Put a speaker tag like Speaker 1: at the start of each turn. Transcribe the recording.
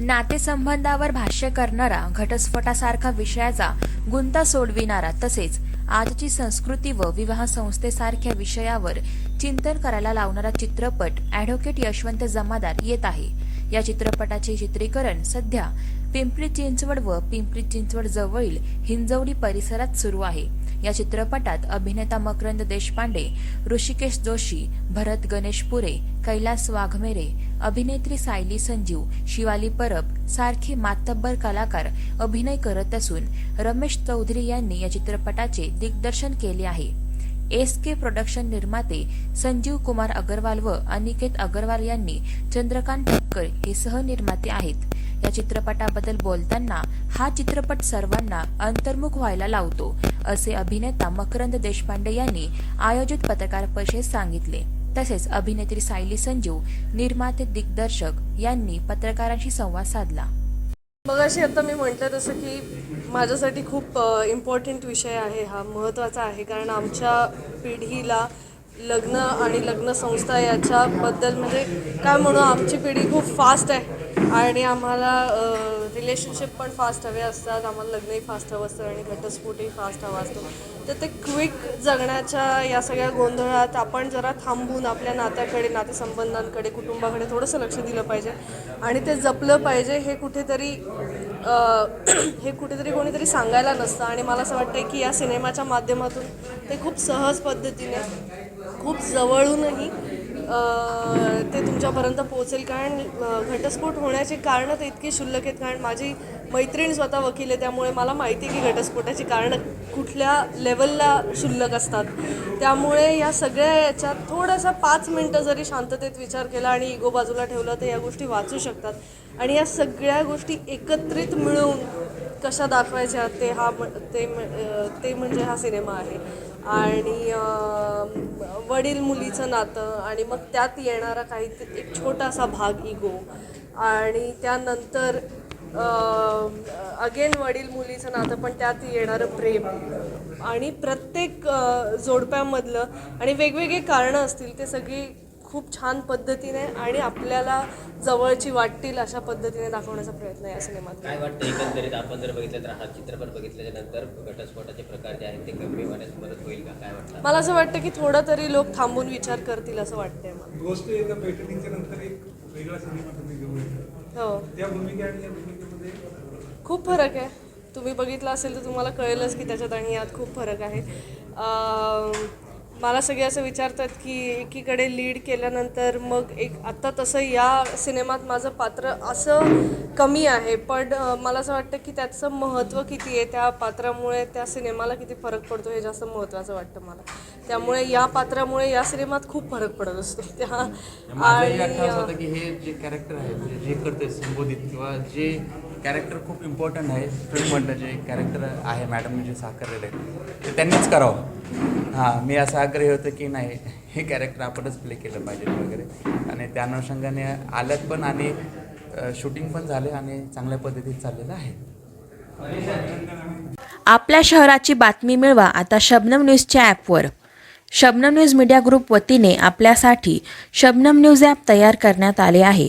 Speaker 1: नातेसंबंधावर भाष्य करणारा घटस्फोटासारखा विषयाचा गुंता सोडविणारा तसेच आजची संस्कृती व विवाह संस्थेसारख्या विषयावर चिंतन करायला लावणारा चित्रपट ॲडव्होकेट यशवंत जमादार येत आहे. या चित्रपटाचे चित्रीकरण सध्या पिंपरी चिंचवड व पिंपरी चिंचवड जवळील हिंजवडी परिसरात सुरू आहे. या चित्रपटात अभिनेता मकरंद देशपांडे ऋषिकेश जोशी भरत गणेश पुरे कैलास वाघमेरे अभिनेत्री सायली संजीव शिवाली परब सारखे मातब्बर कलाकार अभिनय करत असून रमेश चौधरी यांनी या चित्रपटाचे दिग्दर्शन केले आहे. एस के प्रोडक्शन निर्माते संजीव कुमार अगरवाल व अनिकेत अगरवाल यांनी चंद्रकांत ठक्कर हे सहनिर्माते आहेत. या चित्रपटाबद्दल बोलताना हा चित्रपट सर्वांना अंतर्मुख व्हायला लावतो असे अभिनेता मकरंद देशपांडे यांनी आयोजित पत्रकार परिषदेत सांगितले. तसेच अभिनेत्री सायली संजीव निर्माते दिग्दर्शक यांनी पत्रकारांशी संवाद साधला.
Speaker 2: मग अशी आता मी म्हटलं तसं की माझ्यासाठी खूप इम्पॉर्टंट विषय आहे. हा महत्त्वाचा आहे. कारण आमच्या पिढीला लग्न आणि लग्न संस्था याच्याबद्दल म्हणजे काय म्हणू आमची पिढी खूप फास्ट आहे. आणि आम्हाला रिलेशनशिप पण फास्ट हवे असतात. आम्हाला लग्नही फास्ट हवं असतं आणि घटस्फोटही फास्ट हवा असतो. तर ते क्विक जगण्याच्या या सगळ्या गोंधळात आपण जरा थांबून आपल्या नात्याकडे नातेसंबंधांकडे कुटुंबाकडे थोडंसं लक्ष दिलं पाहिजे. आणि ते जपलं पाहिजे हे कुठेतरी हे कुठेतरी कोणीतरी सांगायला नसतं. आणि मला असं वाटतं की या सिनेमाच्या माध्यमातून ते खूप सहज पद्धतीने खूप जवळूनही ते तुमच्यापर्यंत पोहोचेल. कारण घटस्फोट होण्याची कारणं तर इतकी क्षुल्लक आहेत. कारण माझी मैत्रीण स्वतः वकील आहे. त्यामुळे मला माहिती आहे की घटस्फोटाची कारणं कुठल्या लेवलला क्षुल्लक असतात. त्यामुळे या सगळ्या याच्यात थोडासा पाच मिनटं जरी शांततेत विचार केला आणि इगो बाजूला ठेवला तर या गोष्टी वाचू शकतात. आणि या सगळ्या गोष्टी एकत्रित मिळून कशा दाखवायच्या ते हा म- ते ते म्हणजे हा सिनेमा आहे. आणि वडील मुलीचं नातं आणि मग त्यात येणारा काही एक छोटासा भाग इगो आणि त्यानंतर अगेन वडील मुलीचं नातं पण त्यात येणारं प्रेम. आणि प्रत्येक जोडप्यामधलं आणि वेगवेगळे कारणं असतील ते सगळी खूप छान पद्धतीने आणि आपल्याला जवळची वाटतील अशा पद्धतीने दाखवण्याचा प्रयत्न आहे या सिनेमात.
Speaker 3: काय वाटतं एकंदरीत? आपण जर बघितलं तर हा चित्रपट बघितल्याच्या नंतर घटस्फोटाचे प्रकार जे आहेत ते कमी होण्यास मदत होईल का? काय वाटतं?
Speaker 2: मला असं वाटतं की थोडं तरी लोक थांबून विचार करतील असं वाटतंय मला.
Speaker 4: गोष्ट एका बैठकीच्या नंतर एक वेगळा सिनेमा तुम्ही घेऊन.
Speaker 2: हो.
Speaker 4: त्या भूमिका आणि या भूमिकेमध्ये
Speaker 2: खूप फरक आहे. तुम्ही बघितलं असेल तर तुम्हाला कळेलच की त्याच्यात आणि यात खूप फरक आहे. मला सगळे असं विचारतात की एकीकडे लीड केल्यानंतर मग एक आत्ता तसं या सिनेमात माझं पात्र असं कमी आहे पण मला असं वाटतं की त्याचं महत्त्व किती आहे त्या पात्रामुळे त्या सिनेमाला किती फरक पडतो हे जास्त महत्त्वाचं वाटतं मला. त्यामुळे या पात्रामुळे या सिनेमात खूप फरक पडत असतो. त्या आणि
Speaker 5: हे जे कॅरेक्टर आहे म्हणजे जे करते संबोधित किंवा जे कॅरेक्टर खूप इम्पॉर्टंट आहे. फिल्ममधलं जे कॅरेक्टर आहे मॅडमने जे साकारलेलं आहे ते त्यांनीच करावं. हां मी असं आग्रही होतं की नाही हे कॅरेक्टर आपणच प्ले केलं पाहिजे वगैरे. आणि त्या अनुषंगाने आल्यात पण आणि शूटिंग पण झाले आणि चांगल्या पद्धतीत चाललेलं आहे.
Speaker 1: आपल्या शहराची बातमी मिळवा आता शबनम न्यूजच्या ॲपवर शबनम न्यूज मीडिया ग्रुप वतीने आपल्यासाठी शबनम न्यूज ॲप तयार करण्यात आले आहे.